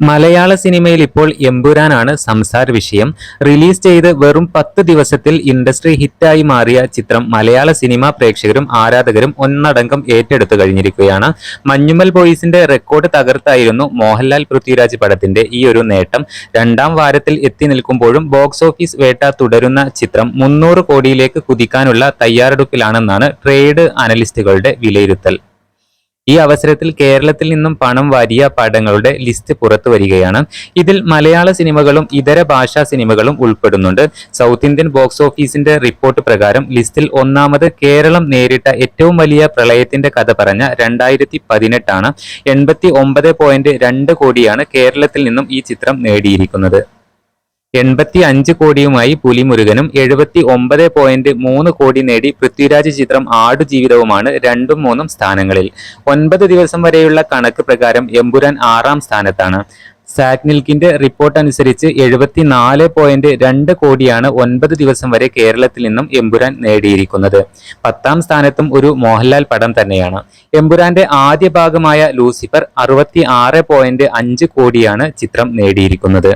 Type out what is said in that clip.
മലയാള സിനിമയിൽ ഇപ്പോൾ എമ്പുരാനാണ് സംസാര വിഷയം. റിലീസ് ചെയ്ത് വെറും പത്ത് ദിവസത്തിൽ ഇൻഡസ്ട്രി ഹിറ്റായി മാറിയ ചിത്രം മലയാള സിനിമാ പ്രേക്ഷകരും ആരാധകരും ഒന്നടങ്കം ഏറ്റെടുത്തു കഴിഞ്ഞിരിക്കുകയാണ്. മഞ്ഞുമൽ ബോയ്സിന്റെ റെക്കോർഡ് തകർത്തായിരുന്നു മോഹൻലാൽ പൃഥ്വിരാജ് പടത്തിന്റെ ഈ ഒരു നേട്ടം. രണ്ടാം വാരത്തിൽ എത്തി നിൽക്കുമ്പോഴും ബോക്സ് ഓഫീസ് വേട്ട തുടരുന്ന ചിത്രം മുന്നൂറ് കോടിയിലേക്ക് കുതിക്കാനുള്ള തയ്യാറെടുപ്പിലാണെന്നാണ് ട്രേഡ് അനലിസ്റ്റുകളുടെ വിലയിരുത്തൽ. ഈ അവസരത്തിൽ കേരളത്തിൽ നിന്നും പണം വാരിയ പടങ്ങളുടെ ലിസ്റ്റ് പുറത്തു വരികയാണ്. ഇതിൽ മലയാള സിനിമകളും ഇതര ഭാഷാ സിനിമകളും ഉൾപ്പെടുന്നുണ്ട്. സൗത്ത് ഇന്ത്യൻ ബോക്സ് ഓഫീസിന്റെ റിപ്പോർട്ട് പ്രകാരം ലിസ്റ്റിൽ ഒന്നാമത് കേരളം നേരിട്ട ഏറ്റവും വലിയ പ്രളയത്തിന്റെ കഥ പറഞ്ഞ രണ്ടായിരത്തി പതിനെട്ടാണ് എൺപത്തി ഒമ്പത് പോയിന്റ് രണ്ട് കോടിയാണ് കേരളത്തിൽ നിന്നും ഈ ചിത്രം നേടിയിരിക്കുന്നത്. എൺപത്തി അഞ്ച് കോടിയുമായി പുലിമുരുകനും എഴുപത്തി ഒമ്പത് പോയിന്റ് മൂന്ന് കോടി നേടി പൃഥ്വിരാജ് ചിത്രം ആടുജീവിതവുമാണ് രണ്ടും മൂന്നും സ്ഥാനങ്ങളിൽ. ഒൻപത് ദിവസം വരെയുള്ള കണക്ക് പ്രകാരം എമ്പുരാൻ ആറാം സ്ഥാനത്താണ്. സാഗ്നിൽക്കിന്റെ റിപ്പോർട്ട് അനുസരിച്ച് എഴുപത്തിനാല് പോയിന്റ് രണ്ട് കോടിയാണ് ഒൻപത് ദിവസം വരെ കേരളത്തിൽ നിന്നും എമ്പുരാൻ നേടിയിരിക്കുന്നത്. പത്താം സ്ഥാനത്തും ഒരു മോഹൻലാൽ പടം തന്നെയാണ്. എമ്പുരാന്റെ ആദ്യ ഭാഗമായ ലൂസിഫർ അറുപത്തി ആറ് പോയിന്റ് അഞ്ച് കോടിയാണ് ചിത്രം നേടിയിരിക്കുന്നത്.